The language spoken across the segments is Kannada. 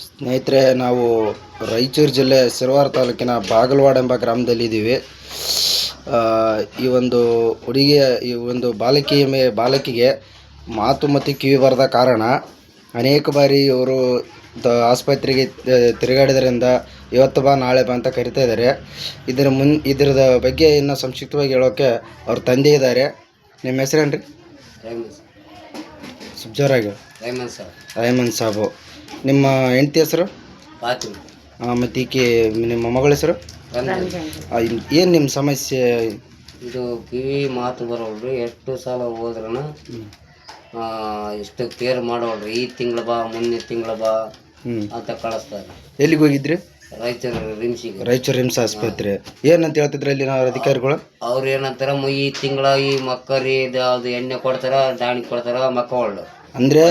ಸ್ನೇಹಿತರೆ ನಾವು ರಾಯಚೂರು ಜಿಲ್ಲೆ ಸಿರವಾರ ತಾಲೂಕಿನ ಬಾಗಲವಾಡ ಎಂಬ ಗ್ರಾಮದಲ್ಲಿ ಇದ್ದೀವಿ. ಆ, ಈ ಒಂದು ಹುಡುಗಿಯ ಈ ಒಂದು ಬಾಲಕಿಯ ಮೇ ಬಾಲಕಿಗೆ ಮಾತು ಮತ್ತು ಕಿವಿ ಬರದ ಕಾರಣ ಅನೇಕ ಬಾರಿ ಇವರು ದ ಆಸ್ಪತ್ರೆಗೆ ತಿರುಗಾಡಿದ್ರಿಂದ ಇವತ್ತು ಬಾ ನಾಳೆ ಬಾ ಅಂತ ಕರಿತಾ ಇದ್ದಾರೆ. ಇದರ ಮುನ್ ಇದ್ರದ ಬಗ್ಗೆ ಇನ್ನು ಸಂಕ್ಷಿಪ್ತವಾಗಿ ಹೇಳೋಕ್ಕೆ ಅವ್ರ ತಂದೆ ಇದ್ದಾರೆ. ನಿಮ್ಮ ಹೆಸರೇನು ರೀ ಸುಬ್ಜರಾಗಿ ಸುಬ್ಜೋರಾಗಿ ಸಾಬ್ ರಹಮಾನ್ ಸಾಬು. ನಿಮ್ಮ ಹೆಂಡತಿ ಹೆಸರು? ಫಾತಿಮಾ. ಮತ್ತು ಈಕೆ ನಿಮ್ಮ ಮಗಳ ಹೆಸರು? ರಂಜನ್. ಏನು ನಿಮ್ಮ ಸಮಸ್ಯೆ? ಇದು ಕಿವಿ ಮಾತು ಬರೋಲ್ರಿ ಎಷ್ಟು ಸಾಲ ಹೋದ್ರನ ಇಷ್ಟು ಕೇರ್ ಮಾಡೋಳ್ರಿ ಈ ತಿಂಗಳ ಬಾ ಮುಂದಿನ ತಿಂಗಳ ಬಾ ಹ್ಞೂ ಅಂತ ಕಳಿಸ್ತಾರೆ. ಎಲ್ಲಿಗೆ ಹೋಗಿದ್ರಿ? ರಾಯಚೂರು ರಿಮ್ಸಿಗೆ. ರಾಯಚೂರು ರಿಮ್ಸ್ ಆಸ್ಪತ್ರೆ. ಏನಂತ ಹೇಳ್ತಿದ್ರು ಅಲ್ಲಿ ನಾವು ಅಧಿಕಾರಿಗಳು? ಅವ್ರು ಏನಂತಾರ ಮ- ಈ ತಿಂಗಳ ಈ ಮಕ್ಕರಿ ಅದು ಎಣ್ಣೆ ಕೊಡ್ತಾರ ದಾಣಿ ಕೊಡ್ತಾರ ಮಕ್ಕಳು. ಅಂದರೆ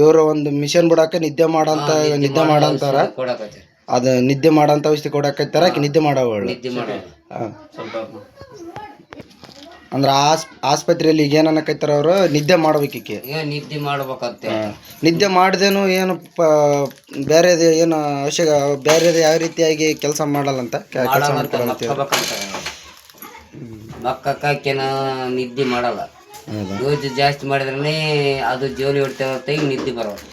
ಇವರು ಒಂದು ಮಿಷನ್ ಬಿಡಾಕ ನಿದ್ದೆ ಮಾಡಂತ ನಿದ್ದೆ ಮಾಡಂತಾರ. ಕೊಡಕತ್ತೆ. ಅದು ನಿದ್ದೆ ಮಾಡಂತ ಔಷಧಿ ಕೊಡಾಕತ್ತಾರ ಆಕೆ ನಿದ್ದೆ ಮಾಡವಳು ನಿದ್ದೆ ಅಂದ್ರೆ ಆಸ್ ಆಸ್ಪತ್ರೆಯಲ್ಲಿ ಈಗ ಏನು ಅನ್ನಕತ್ತಾರ ಅವರು? ನಿದ್ದೆ ಮಾಡ್ಬೇಕೀಕೆ ಈಗ ನಿದ್ದೆ ಮಾಡ್ಬೇಕಂತೆ. ನಿದ್ದೆ ಮಾಡ್ದೇನು ಏನು ಪ ಬೇರೆದು ಏನು ಅವಶ್ಯಕ ಬೇರೆದು ಯಾವ ರೀತಿಯಾಗಿ ಕೆಲಸ ಮಾಡಲ್ಲಂತ ಕೆಲಸ ಮಕ್ಕಬೇಕಂತ ಮಕ್ಕಕ್ಕೇನ ನಿದ್ದೆ ಮಾಡಲ್ಲ. ಯೂಸ್ ಜಾಸ್ತಿ ಮಾಡಿದ್ರೆ ಅದು ಜೋಲಿ ಹೊಡ್ತೇವೆ ನಿದ್ದೆ ಬರೋದು.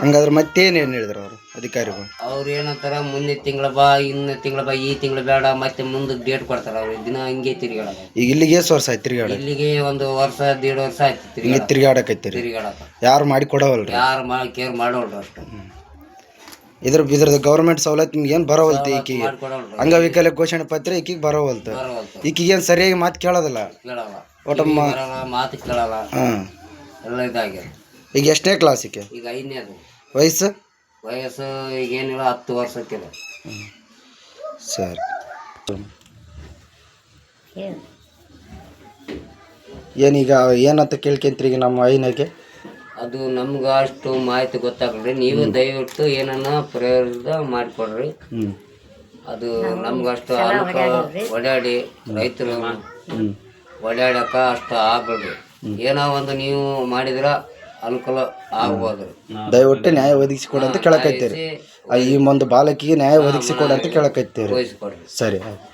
ಹಂಗಾದ್ರೆ ಮತ್ತೇನು ಏನು ಹೇಳಿದ್ರು ಅವರು ಅಧಿಕಾರಿಗಳು? ಅವ್ರು ಏನಂತಾರ ಮುಂದಿನ ತಿಂಗಳ ಬಾ ಇನ್ನ ತಿಂಗಳ ಬಾ ಈ ತಿಂಗಳ ಬೇಡ ಮತ್ತೆ ಮುಂದೆ ಡೇಟ್ ಕೊಡ್ತಾರ ಅವ್ರು. ದಿನ ಹಿಂಗೆ ತಿರುಗಾಡೋದು. ಈಗ ಇಲ್ಲಿಗೆ ಎಷ್ಟು ವರ್ಷ ಆಯ್ತು ತಿರುಗಾಡ ಇಲ್ಲಿಗೆ ಒಂದು ವರ್ಷ ದೇಡ್ ವರ್ಷ ಆಯ್ತು ಹಿಂಗೆ ತಿರುಗಾಡ ತಿರ್ಗಾಡಕತ್ತೀರಿ ತಿರುಗಾಡಕ. ಯಾರು ಮಾಡಿ ಕೊಡವಲ್ರಿ? ಯಾರು ಮಾ ಕೇರ್ ಮಾಡೋಲ್ರಿ ಅಷ್ಟು. ಇದ್ರ ಇದ್ರದ್ದು ಗೌರ್ಮೆಂಟ್ ಸವಲತ್ತು ನಿಮ್ಗೆ ಏನು ಬರೋವಲ್ತು ಈಕಿಗೆ? ಮಾಡ್ಕೊಡೋಳ್ರಿ ಅಂಗವಿಕಲ ಘೋಷಣೆ ಪತ್ರ ಈಕಿಗೆ ಬರೋವಲ್ತು. ಬರೋವಲ್ತು. ಈಕಿಗೆ ಏನು ಸರಿಯಾಗಿ ಮಾತು ಕೇಳೋದಿಲ್ಲ? ಕೇಳಲ್ಲ. ಒಟ್ಟಮ್ಮ ಮಾತು ಕೇಳಲ್ಲ. ಹಾಂ. ಎಲ್ಲ ಇದಾಗ್ಯದ ಈಗ ಎಷ್ಟನೇ ಕ್ಲಾಸ್ ಈಕೆ ಈಗ ಐದನೇದು ವಯಸ್ಸು? ವಯಸ್ಸು ಈಗ ಏನಿಲ್ಲ ಹತ್ತು ವರ್ಷಕ್ಕೆ ಸರಿ. ಏನೀಗ ಏನಂತ ಕೇಳ್ಕೊಂತೀರಿ ಈಗ ನಮ್ಮ ಐನಕ್ಕೆ ಅದು ನಮ್ಗೆ ಅಷ್ಟು ಮಾಹಿತಿ ಗೊತ್ತಾಗಲ್ರಿ ನೀವು ದಯವಿಟ್ಟು ಏನನ್ನ ಪ್ರಯೋಗ ಮಾಡಿಕೊಡ್ರಿ. ಹ್ಞೂ ಅದು ನಮ್ಗೆ ಅಷ್ಟು ಅನುಕೂಲ ಓಡಾಡಿ ರೈತರು ಹ್ಞೂ ಓಡಾಡಕ ಅಷ್ಟು ಆಗ್ಬೇಡ್ರಿ ಏನೋ ಒಂದು ನೀವು ಮಾಡಿದ್ರ ಅನುಕೂಲ ಆಗ್ಬೋದು. ದಯವಿಟ್ಟು ನ್ಯಾಯ ಒದಗಿಸಿ ಕೊಡು ಅಂತ ಕೇಳಕತ್ತೀರಿ. ಈ ಒಂದು ಬಾಲಕಿಗೆ ನ್ಯಾಯ ಒದಗಿಸಿ ಕೊಡು ಅಂತ ಕೇಳಕತ್ತೀರಿ. ವಹಿಸ್ಕೊಡ್ರಿ ಸರಿ ಆಯ್ತು.